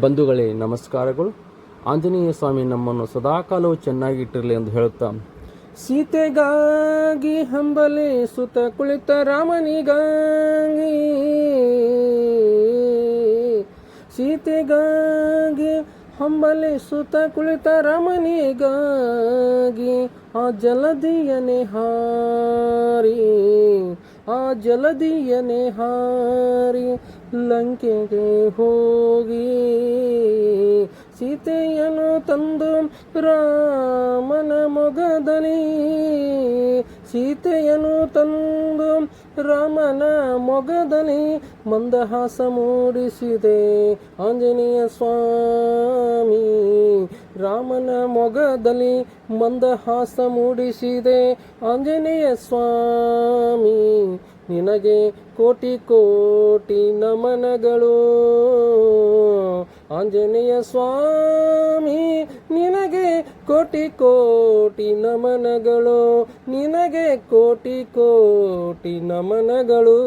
ಬಂಧುಗಳೇ, ನಮಸ್ಕಾರಗಳು. ಆಂಜನೇಯ ಸ್ವಾಮಿ ನಮ್ಮನ್ನು ಸದಾಕಾಲವೂ ಚೆನ್ನಾಗಿಟ್ಟಿರಲಿ ಎಂದು ಹೇಳುತ್ತಾ, ಸೀತೆಗಾಗಿ ಹಂಬಲಿ ಸುತ ಕುಳಿತ ರಾಮನಿಗಾಗಿ, ಸೀತೆಗಾಗಿ ಹಂಬಲಿ ಸುತ ಕುಳಿತ ರಾಮನಿಗಾಗಿ ಆ ಜಲದಿಯನೆ ಹಾರಿ ಆ ಜಲದಿಯ ಹಾರಿ ಲಂಕೆಗೆ ಹೋಗಿ ಸೀತೆಯನ್ನು ತಂದು ರಾಮನ ಮೊಗದಲ್ಲಿ ಸೀತೆಯನ್ನು ತಂದು ರಾಮನ ಮೊಗದಲ್ಲಿ ಮಂದಹಾಸ ಮೂಡಿಸಿದೆ. ಆಂಜನೇಯ ಸ್ವಾಮಿ, ರಾಮನ ಮೊಗದಲ್ಲಿ ಮಂದಹಾಸ ಮೂಡಿಸಿದೆ. ಆಂಜನೇಯ ಸ್ವಾಮಿ ನಿನಗೆ ಕೋಟಿ ಕೋಟಿ ನಮನಗಳು. ಆಂಜನೇಯ ಸ್ವಾಮಿ ನಿನಗೆ ಕೋಟಿ ಕೋಟಿ ನಮನಗಳು. ನಿನಗೆ ಕೋಟಿ ಕೋಟಿ ನಮನಗಳು.